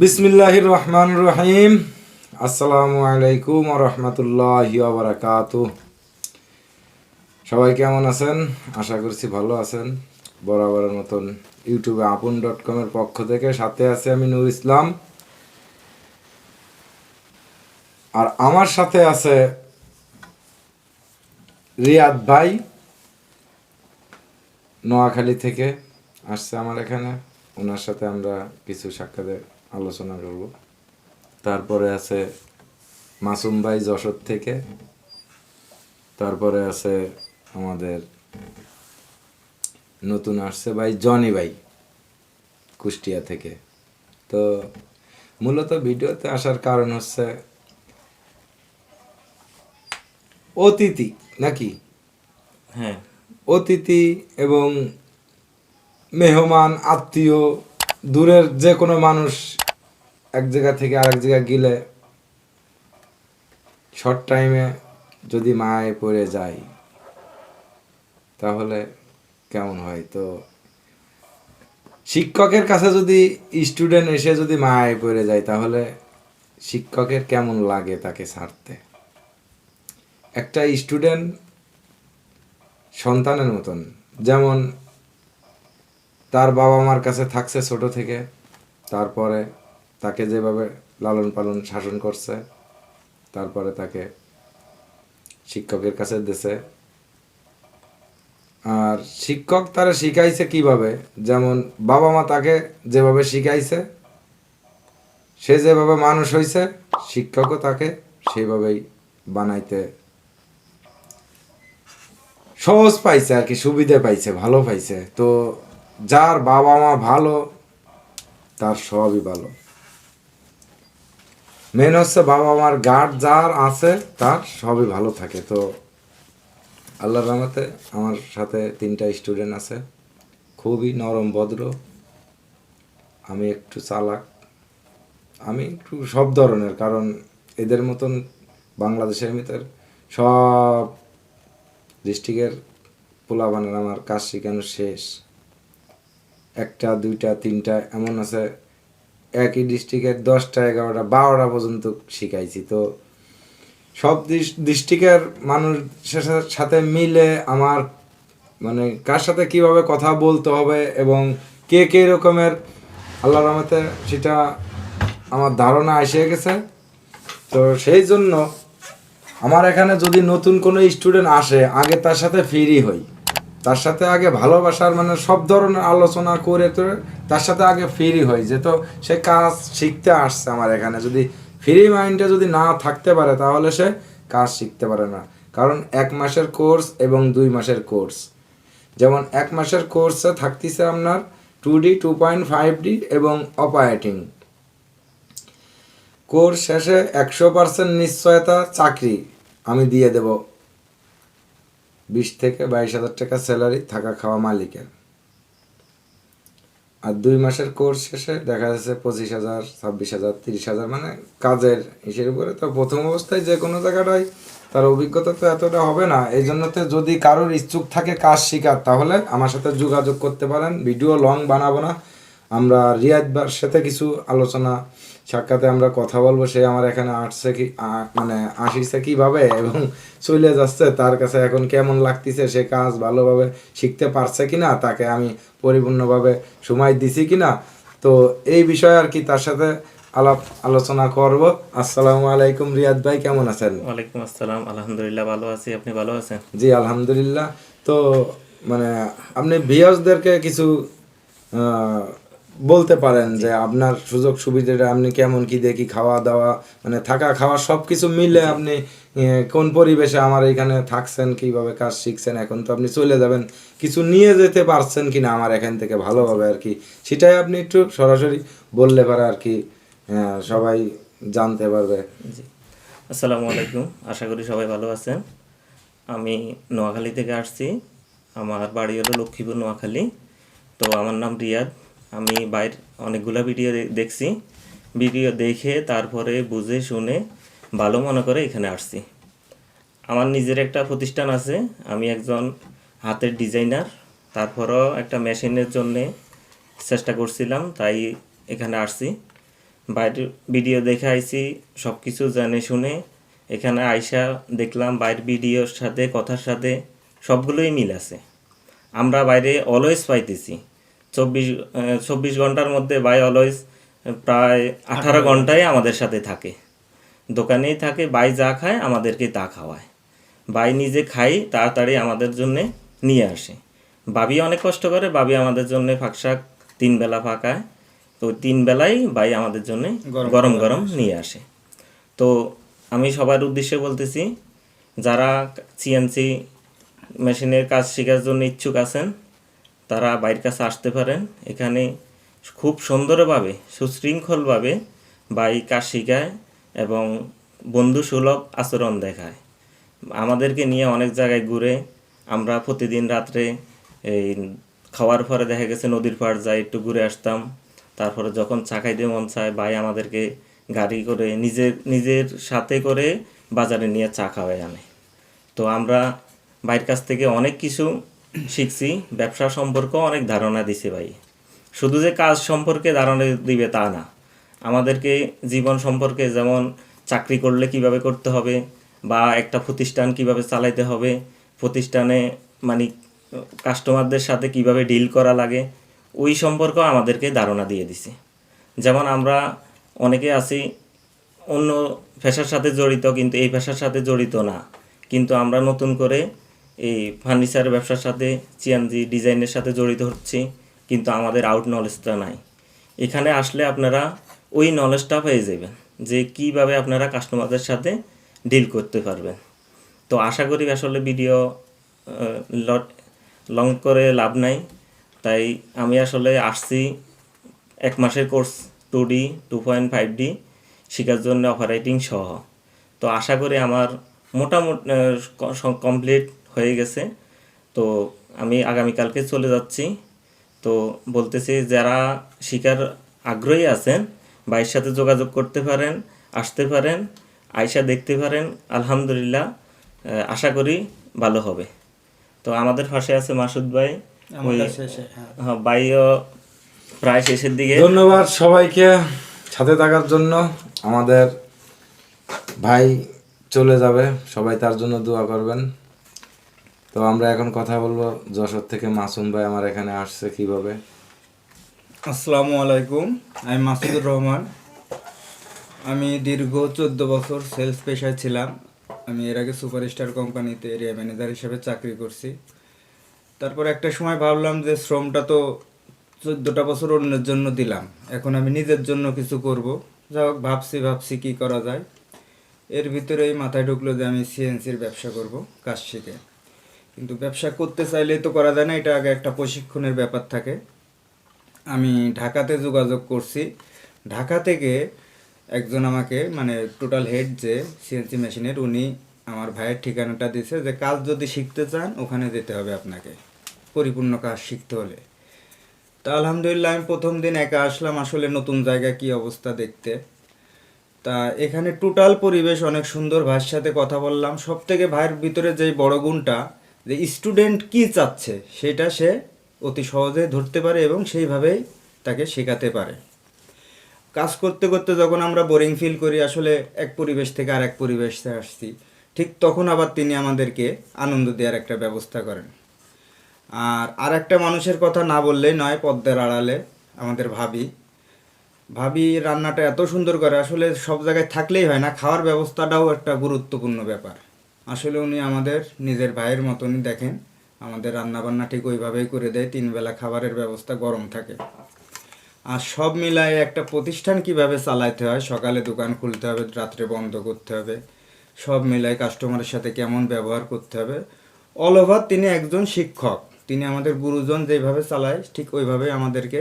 বিসমিল্লাহির রহমান রহিম আসসালামু আলাইকুম রহমতুল্লাহ বারাকাত। সবাই কেমন আছেন? আশা করছি ভালো আছেন। বরাবরের মতন ইউটিউবে আপন ডট কমের পক্ষ থেকে সাথে আছে আমি নূর ইসলাম। আর আমার সাথে আছে রিয়াদ ভাই। নোয়াখালী থেকে আসছে আমার এখানে। ওনার সাথে আমরা কিছু সাক্ষাতে আলোচনা করব। তারপরে আছে মাসুম ভাই যশোর থেকে। তারপরে আছে আমাদের নতুন আসছে ভাই জনি ভাই কুষ্টিয়া থেকে। তো মূলত ভিডিওতে আসার কারণ হচ্ছে অতিথি নাকি? হ্যাঁ। অতিথি এবং মেহমান আত্মীয় দূরের যে কোনো মানুষ এক জায়গা থেকে আরেক জায়গায় গেলে শর্ট টাইমে যদি মায়ে পড়ে যায় তাহলে কেমন হয়? তো শিক্ষকের কাছে যদি স্টুডেন্ট এসে যদি মায়ে পড়ে যায়, তাহলে শিক্ষকের কেমন লাগে তাকে ছাড়তে? একটা স্টুডেন্ট সন্তানের মতন, যেমন তার বাবা মার কাছে থাকছে ছোট থেকে, তারপরে তাকে যেভাবে লালন পালন, শাসন করছে, তারপরে তাকে শিক্ষকের কাছে দিছে। আর শিক্ষক তারা শিখাইছে কীভাবে? যেমন বাবা মা তাকে যেভাবে শিখাইছে, সে যেভাবে মানুষ হয়েছে শিক্ষকও তাকে সেইভাবেই বানাইতে সহজ পাইছে আর কি, সুবিধা পাইছে, ভালো পাইছে। তো যার বাবা মা ভালো, তার সবই ভালো। মেন হচ্ছে বাবা মার গার্ড যার আছে, তার সবই ভালো থাকে। তো আল্লাহর রহমতে আমার সাথে তিনটা স্টুডেন্ট আছে। খুবই নরম, ভদ্র। আমি একটু চালাক। আমি একটু সব ধরনের, কারণ এদের মতন বাংলাদেশের ভিতর সব ডিস্ট্রিক্টের পোলাবানের আমার কাজ শেখানো শেষ। একটা, দুইটা, তিনটা, এমন আছে একই ডিস্ট্রিক্টের দশটা এগারোটা, বারোটা পর্যন্ত শিখাইছি। তো সব ডিস্ট্রিক্টের মানুষের সাথে মিলে আমার মানে কার সাথে কীভাবে কথা বলতে হবে এবং কে কে রকমের আল্লাহ রহমতে সেটা আমার ধারণা এসে গেছে। তো সেই জন্য আমার এখানে যদি নতুন কোনো স্টুডেন্ট আসে, আগে তার সাথে ফ্রি হই। তার সাথে আগে ভালোবাসার মানে সব ধরনের আলোচনা করে তো তার সাথে আগে ফ্রি হই, যে তো সে কাজ শিখতে আসছে আমার এখানে। যদি ফ্রি মাইন্ডে যদি না থাকতে পারে, তাহলে সে কাজ শিখতে পারে না। কারণ এক মাসের কোর্স এবং দুই মাসের কোর্স যেমন এক মাসের কোর্সে থাকতেছে আপনার two D two point five D এবং অপারেটিং কোর্স শেষে একশো পার্সেন্ট নিশ্চয়তা চাকরি আমি দিয়ে দেব। বিশ থেকে বাইশ হাজার টাকা স্যালারি থাকা খাওয়া মালিকের। আর দুই মাসের কোর্স শেষে দেখা যাচ্ছে পঁচিশ হাজার, ছাব্বিশ হাজার, তিরিশ হাজার মানে কাজের হিসেবে করে তো প্রথম অবস্থায় যে কোনো জায়গাটায় তার অভিজ্ঞতা তো এতটা হবে না। এই জন্য তো যদি কারোর ইচ্ছুক থাকে কাজ শেখার, তাহলে আমার সাথে যোগাযোগ করতে পারেন। ভিডিও লং বানাবো না। আমরা রিয়াদ বার সাথে কিছু আলোচনা সাক্ষাতে আমরা কথা বলব সে আমার এখানে আসছে কি মানে আসিছে কীভাবে এবং চলে যাচ্ছে তার কাছে এখন কেমন লাগতেছে সে কাজ ভালোভাবে শিখতে পারছে কিনা তাকে আমি পরিপূর্ণভাবে সময় দিছি কিনা। তো এই বিষয়ে আর কি তার সাথে আলাপ আলোচনা করব। আসসালামু আলাইকুম রিয়াদ ভাই কেমন আছেন? ওয়ালাইকুম আসসালাম আলহামদুলিল্লাহ ভালো আছি আপনি ভালো আছেন? জি আলহামদুলিল্লাহ। তো মানে আপনি ভিউয়ার্সদেরকে কিছু বলতে পারেন যে আপনার সুযোগ সুবিধাটা আপনি কেমন কি দেখি খাওয়া দাওয়া মানে থাকা খাওয়া সব কিছু মিলে আপনি কোন পরিবেশে আমার এখানে থাকছেন কীভাবে কাজ শিখছেন এখন তো আপনি চলে যাবেন কিছু নিয়ে যেতে পারছেন কিনা আমার এখান থেকে ভালোভাবে আর কি সেটাই আপনি একটু সরাসরি বললে পারে আর কি সবাই জানতে পারবে। আসসালামু আলাইকুম আশা করি সবাই ভালো আছেন। আমি নোয়াখালী থেকে আসছি। আমার বাড়ি হলো লক্ষ্মীপুর নোয়াখালী। তো আমার নাম রিয়াদ। আমি বাইর অনেকগুলো ভিডিও দেখছি। ভিডিও দেখে তারপরে বুঝে, শুনে ভালো মনে করে এখানে আসছি। আমার নিজের একটা প্রতিষ্ঠান আছে। আমি একজন হাতের ডিজাইনার তারপরও একটা মেশিনের জন্যে চেষ্টা করছিলাম, তাই এখানে আসছি। বাইরের ভিডিও দেখে আইছি সব কিছু জেনে শুনে এখানে আইসা দেখলাম বাইরের ভিডিওর সাথে, কথার সাথে সবগুলোই মিল আছে। আমরা বাইরে অলওয়েজ পাইতেছি। চব্বিশ চব্বিশ ঘণ্টার মধ্যে বাই অলওয়েজ প্রায় আঠারো ঘন্টায় আমাদের সাথে থাকে। দোকানেই থাকে বাই যা খায় আমাদেরকে তা খাওয়ায়। বাই নিজে খাই তাড়াতাড়ি আমাদের জন্যে নিয়ে আসে। বাবি অনেক কষ্ট করে বাবি আমাদের জন্য ফাঁকশাক তিন বেলা ফাঁকায়। তো তিন বেলাই বাই আমাদের জন্য গরম গরম নিয়ে আসে। তো আমি সবার উদ্দেশ্যে বলতেছি যারা সিএনসি মেশিনের কাজ শেখার জন্য ইচ্ছুক আছেন তারা বাইরের কাছে আসতে পারেন। এখানে খুব সুন্দরভাবে, সুশৃঙ্খলভাবে বাই কাজ শেখায় এবং বন্ধু সুলভ আচরণ দেখায়। আমাদেরকে নিয়ে অনেক জায়গায় ঘুরে আমরা প্রতিদিন রাত্রে এই খাওয়ার পরে দেখা গেছে নদীর পাড় যাই, একটু ঘুরে আসতাম। তারপরে যখন চা খাইতে মন চায়, ভাই আমাদেরকে গাড়ি করে নিজের নিজের সাথে করে বাজারে নিয়ে চা খাওয়াই আনে। তো আমরা ভাইয়ের কাছ থেকে অনেক কিছু শিখছি, ব্যবসা সম্পর্কেও অনেক ধারণা দিছে ভাই। শুধু যে কাজ সম্পর্কে ধারণা দিবে তা না। আমাদেরকে জীবন সম্পর্কে যেমন চাকরি করলে কীভাবে করতে হবে বা একটা প্রতিষ্ঠান কীভাবে চালাইতে হবে, প্রতিষ্ঠানে মানে কাস্টমারদের সাথে কীভাবে ডিল করা লাগে, ওই সম্পর্কেও আমাদেরকে ধারণা দিয়ে দিছে। যেমন আমরা অনেকে আছি, অন্য পেশার সাথে জড়িত কিন্তু এই পেশার সাথে জড়িত না। কিন্তু আমরা নতুন করে এই ফার্নিচার ব্যবসার সাথে চিয়ানজি ডিজাইনের সাথে জড়িত হচ্ছি, কিন্তু আমাদের আউট নলেজটা নাই। এখানে আসলে আপনারা ওই নলেজটা পেয়ে যাবেন যে কীভাবে আপনারা কাস্টমারদের সাথে ডিল করতে পারবেন। তো আশা করি আসলে ভিডিও লং করে লাভ নাই। তাই আমি আসলে আসছি এক মাসের course two D two point five D শেখার জন্য অপারেটিং সহ। তো আশা করি আমার মোটামুটি কমপ্লিট হয়ে গেছে। তো আমি আগামীকালকে চলে যাচ্ছি। তো বলতেছি যারা শিকার আগ্রহী আছেন ভাইয়ের সাথে যোগাযোগ করতে পারেন আসতে পারেন আয়সা দেখতে পারেন আলহামদুলিল্লাহ আশা করি ভালো হবে। তো আমাদের পাশে আছে মাসুদ ভাই। ওই হ্যাঁ ভাইও প্রায় শেষের দিকে। ধন্যবাদ সবাইকে সাথে থাকার জন্য। আমাদের ভাই চলে যাবে সবাই তার জন্য দোয়া করবেন। তো আমরা এখন কথা বলব যশোর থেকে মাসুম ভাই আমার এখানে আসছে কীভাবে? আসসালামু আলাইকুম, আমি মাসুদুর রহমান। আমি দীর্ঘ চোদ্দ বছর সেলস পেশায় ছিলাম। আমি এর আগে সুপারস্টার কোম্পানিতে এরিয়া ম্যানেজার হিসেবে চাকরি করছি। তারপর একটা সময় ভাবলাম যে শ্রমটা তো চোদ্দোটা বছর অন্যের জন্য দিলাম। এখন আমি নিজের জন্য কিছু করব। যা হোক, ভাবছি ভাবছি কী করা যায়। এর ভিতরেই মাথায় ঢুকলো যে আমি সিএনসির ব্যবসা করব, কাজ শিখে। কিন্তু ব্যবসা করতে চাইলেই তো করা যায় না, এটা আগে একটা প্রশিক্ষণের ব্যাপার থাকে। আমি ঢাকাতে যোগাযোগ করছি। ঢাকা থেকে একজন আমাকে মানে টোটাল হেড যে সিএনসি মেশিনের উনি আমার ভাইয়ের ঠিকানাটা দিছে যে কাজ যদি শিখতে চান, ওখানে যেতে হবে আপনাকে। পরিপূর্ণ কাজ শিখতে হলে। তা আলহামদুলিল্লাহ, আমি প্রথম দিন একা আসলাম, আসলে নতুন জায়গা কি অবস্থা দেখতে। তা এখানে টোটাল পরিবেশ অনেক সুন্দর, ভাইয়ের সাথে কথা বললাম। সব থেকে ভাইয়ের ভিতরে যেই বড় গুণটা যে স্টুডেন্ট কি চাচ্ছে, সেটা সে অতি সহজে ধরতে পারে এবং সেইভাবেই তাকে শেখাতে পারে। কাজ করতে করতে যখন আমরা বোরিং ফিল করি, আসলে এক পরিবেশ থেকে আর এক পরিবেশে আসছি, ঠিক তখন আবার তিনি আমাদেরকে আনন্দ দেওয়ার একটা ব্যবস্থা করেন। আর আর একটা মানুষের কথা না বললেই নয়, পদ্মার আড়ালে আমাদের ভাবি। ভাবি রান্নাটা এত সুন্দর করে, আসলে সব জায়গায় থাকলেই হয় না, খাওয়ার ব্যবস্থাটাও একটা গুরুত্বপূর্ণ ব্যাপার। আসলে উনি আমাদের নিজের ভাইয়ের মতনই দেখেন। আমাদের রান্নাবান্না ঠিক ওইভাবেই করে দেয়, তিন বেলা খাবারের ব্যবস্থা গরম থাকে। আর সব মিলায় একটা প্রতিষ্ঠান কীভাবে চালাইতে হয়, সকালে দোকান খুলতে হবে, রাত্রে বন্ধ করতে হবে, সব মিলায় কাস্টমারের সাথে কেমন ব্যবহার করতে হবে। অল ওভার তিনি একজন শিক্ষক, তিনি আমাদের গুরুজন যেভাবে চালায়, ঠিক ওইভাবে আমাদেরকে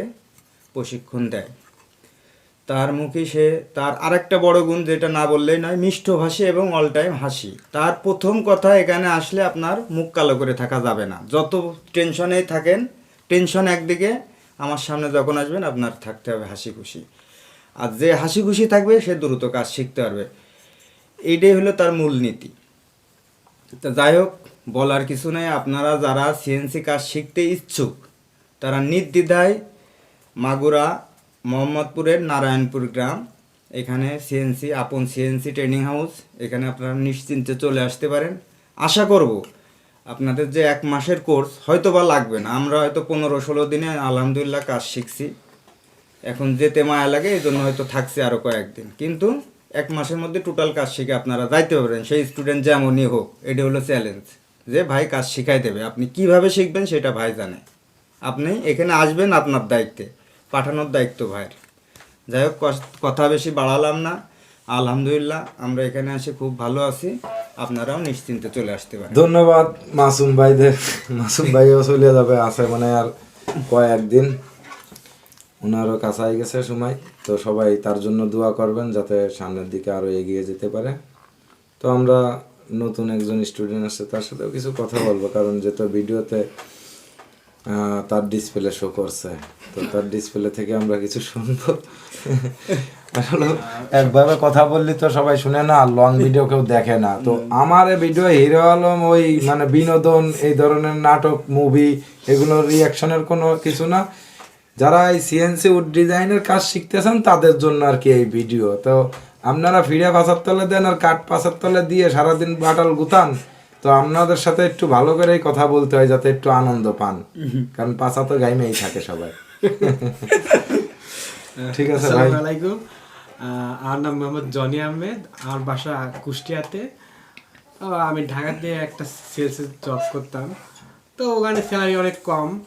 প্রশিক্ষণ দেয়। তার মুখে সে, তার আরেকটা বড় গুণ যেটা না বললেই নয়, মিষ্ট মিষ্টভাষী এবং অল টাইম হাসি। তার প্রথম কথা এখানে আসলে আপনার মুখ কালো করে থাকা যাবে না। যত টেনশনেই থাকেন টেনশন একদিকে, আমার সামনে যখন আসবেন আপনার থাকতে হবে হাসি খুশি আর যে হাসি খুশি থাকবে, সে দ্রুত কাজ শিখতে পারবে। এইটাই হলো তার মূল নীতি। তা যাই হোক, বলার কিছু নেই। আপনারা যারা সিএনসি কাজ শিখতে ইচ্ছুক, তারা নির্দ্বিধায় মাগুরা মোহাম্মদপুরের নারায়ণপুর গ্রাম। এখানে সিএনসি আপন সিএনসি ট্রেনিং হাউস এখানে আপনারা নিশ্চিন্তে চলে আসতে পারেন। আশা করব আপনাদের যে এক মাসের কোর্স হয়তো বা লাগবে না। আমরা হয়তো পনেরো ষোলো দিনে আলহামদুলিল্লাহ কাজ শিখছি। এখন যেতে মায়া লাগে এই জন্য হয়তো থাকছে আরও কয়েকদিন। কিন্তু এক মাসের মধ্যে টোটাল কাজ শিখে আপনারা যাইতে পারবেন। সেই স্টুডেন্ট যেমনই হোক, এটা হলো চ্যালেঞ্জ যে ভাই কাজ শিখাই দেবে। আপনি কীভাবে শিখবেন সেটা ভাই জানে। আপনি এখানে আসবেন আপনার দায়িত্বে। পাঠানোর দায়িত্ব ভাইয়ের। যাই হোক কথা বেশি বাড়ালাম না। আলহামদুলিল্লাহ, আমরা এখানে এসে খুব ভালো আছি। আপনারাও নিশ্চিন্তে চলে আসতে পারেন। ধন্যবাদ মাসুম ভাইদের। মাসুম ভাইও চলে যাবে, আছে মানে আর কয়েকদিন ওনারও কাছাই গেছে সময়। তো সবাই তার জন্য দোয়া করবেন যাতে সামনের দিকে আরও এগিয়ে যেতে পারে। তো আমরা নতুন একজন স্টুডেন্ট আসছে, তার সাথেও কিছু কথা বলব, কারণ যেহেতু ভিডিওতে তার ডিসপ্লে শো করছে। তো তার ডিসপ্লে থেকে আমরা কিছু শুনব। আসলে একভাবে কথা বললি তো সবাই শুনে না লং ভিডিও কেউ দেখে না। তো আমার ভিডিও হিরো আলম ওই মানে বিনোদন এই ধরনের নাটক মুভি এগুলোর রিয়াকশনের কোনো কিছু না। যারা এই সিএনসি উড ডিজাইনের কাজ শিখতেছেন তাদের জন্য আর কি এই ভিডিও তো আপনারা ফিরে পাশার তলে দেন আর কাঠ পাশার তলে দিয়ে সারাদিন বাটাল গুতান। তো আপনাদের সাথে একটু ভালো করেই কথা বলতে হয় যাতে একটু আনন্দ পান। কারণ পাশা তো গাইমেই থাকে সবাই। ঠিক আছে ভাই। আলাইকুম। আমার নাম মোহাম্মদ জনি আহমেদ। আমার বাসা কুষ্টিয়াতে। আমি ঢাকাতে একটা সেলসের জব করতাম। তো ওখানে স্যালারি অনেক কম।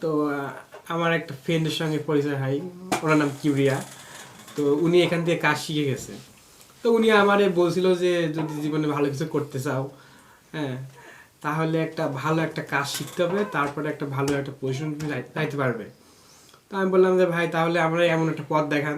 তো আমার একটা ফ্রেন্ডের সঙ্গে পরিচয় হয়। ওনার নাম কিউরিয়া তো উনি এখান থেকে কাজ শিখে গেছে। তো উনি আমারে বলছিল যে যদি জীবনে ভালো কিছু করতে চাও হ্যাঁ তাহলে একটা ভালো একটা কাজ শিখতে হবে, তারপরে একটা ভালো একটা পজিশন যাইতে পারবে। তো আমি বললাম যে, ভাই, তাহলে আমরা এমন একটা পথ দেখান।